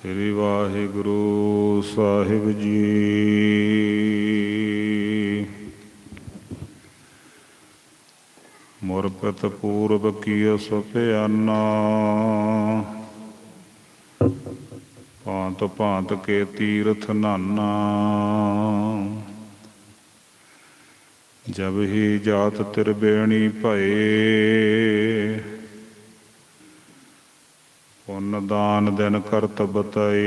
ਸ੍ਰੀ ਵਾਹਿਗੁਰੂ ਸਾਹਿਬ ਜੀ। ਮੁਰਪਤ ਪੂਰਬ ਕੀਆ ਸੁਭਿਆਨਾ। ਭਾਂਤ ਭਾਂਤ ਕੇ ਤੀਰਥ ਨਾਨਾ। ਜਬ ਹੀ ਜਾਤ ਤਿਰਬੇਣੀ ਭਏ ਪੁੰਨ ਦਾਨ ਦਿਨ ਕਰਤ ਬਤਏ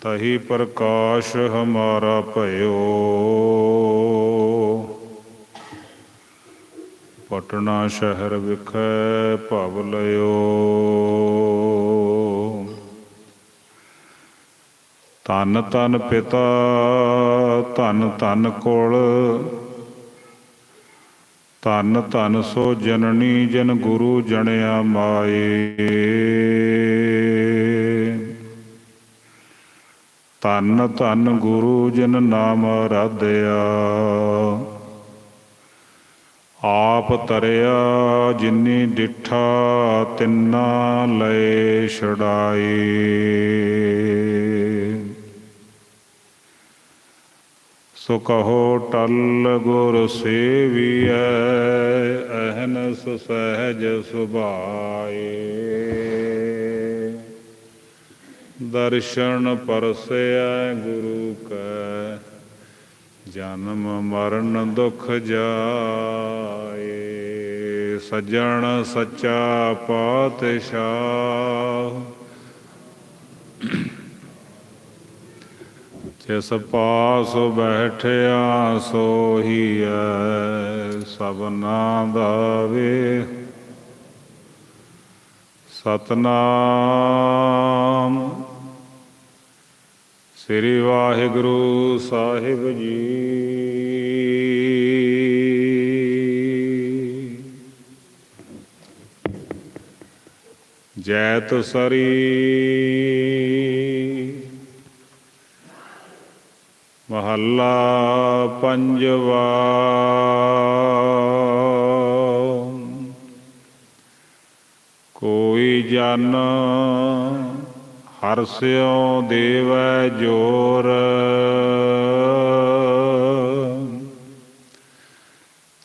ਤਹੀ ਪ੍ਰਕਾਸ਼ ਹਮਾਰਾ ਭਇਓ। ਪਟਨਾ ਸ਼ਹਿਰ ਵਿਖੇ ਭਵ ਲਿਓ ਤਨ ਤਨ ਪਿਤਾ, ਧਨ ਧਨ ਕੋਲ ਧਨ ਧਨ ਸੋ ਜਨਨੀ ਜਨ ਗੁਰੂ ਜਣਿਆ ਮਾਏ। ਧਨ ਧਨ ਗੁਰੂ ਜਨ ਨਾਮ ਰਾਧਿਆ। ਆਪ ਤਰਿਆ ਜਿਨੀ ਡਿਠਾ ਤਿੰਨਾ ਲਏ ਛੜਾਏ ਸੋ ਕਹੋ ਟਲ ਗੁਰ ਸੇਵੀਐ, ਅਹਨਸ ਸਹਿਜ ਸੁਭਾਏ। ਦਰਸ਼ਨ ਪਰਸੈ ਗੁਰੂ ਕੈ, ਜਨਮ ਮਰਨ ਦੁਖ ਜਾਏ। ਸਜਣ ਸੱਚਾ ਪਾਤਸ਼ਾਹ ਜਿਸ ਪਾਸ ਬੈਠਿਆ ਸੋਹੀਐ ਸਭਨਾ ਦਾ ਵੇ ਸਤਨਾਮ। ਸ੍ਰੀ ਵਾਹਿਗੁਰੂ ਸਾਹਿਬ ਜੀ। ਜੈਤ ਸਰੀ ਮਹੱਲਾ ਪੰਜਵਾ। ਕੋਈ ਜਨ ਹਰਸਿਓ ਦੇਵੈ ਜੋਰ।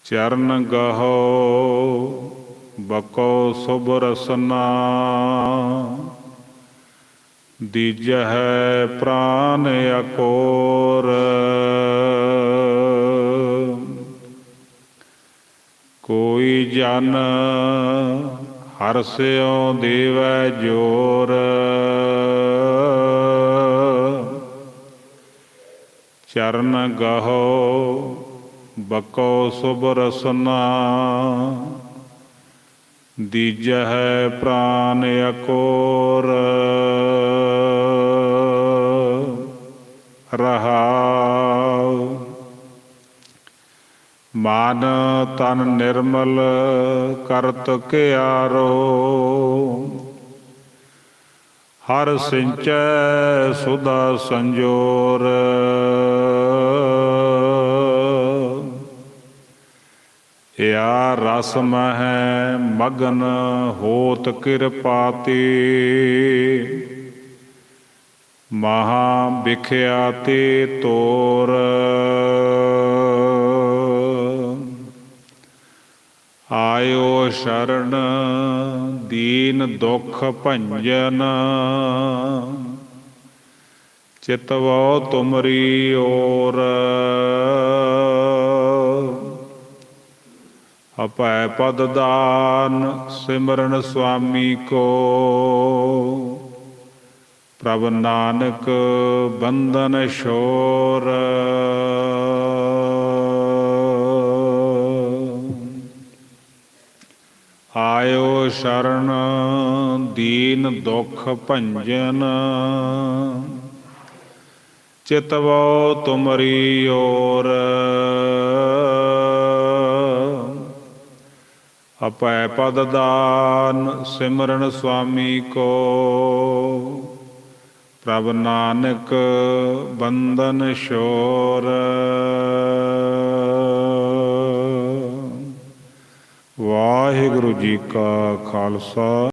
ਚਰਨ ਗਹੋ ਬਕੋ ਸੁਭ ਰਸਨਾ। ਦੀਜਹਿ ਪ੍ਰਾਨ ਅਕੋਰ। ਕੋਈ ਜਨ ਹਰਸਿਓ ਦੇਵੈ ਜੋਰ। ਚਰਨ ਗਹੋ ਬਕੋ ਸੁਭ ਰਸਨਾ। ਦੀਜਹਿ ਪ੍ਰਾਨ ਅਕੋਰ। ਰਹਾਉ ਮਨ ਤਨ ਨਿਰਮਲ ਕਰਤ ਕਿਆਰੋ। ਹਰ ਸਿੰਚੈ ਸੁਦਾ ਸੰਜੋਰ। ਯਾ ਰਸ ਮਹਿ ਮਗਨ ਹੋਤ ਕਿਰਪਾਤੀ। ਮਹਾ ਵਿਖਿਆਤੇ ਤੋਰ। ਆਇਓ ਸ਼ਰਨ ਦੀਨ ਦੁਖ ਭੰਜਨ। ਚਿਤਵੋ ਤੁਮਰੀ ਓਰ। ਅਪੈ ਪਦ ਦਾਨ ਸਿਮਰਨ ਸੁਆਮੀ ਕੋ। ਪ੍ਰਭ ਨਾਨਕ ਬੰਧਨ ਸ਼ੋਰ ਆਇਓ ਸ਼ਰਨ ਦੀਨ ਦੁਖ ਭੰਜਨ। ਚਿਤਵੋ ਤੁਮਰੀ ਓਰ। ਅਪੈ ਪਦ ਦਾਨ ਸਿਮਰਨ ਸੁਆਮੀ ਕੋ। ਪ੍ਰਭ ਨਾਨਕ ਬੰਧਨ ਸ਼ੋਰ। ਵਾਹਿਗੁਰੂ ਜੀ ਕਾ ਖਾਲਸਾ।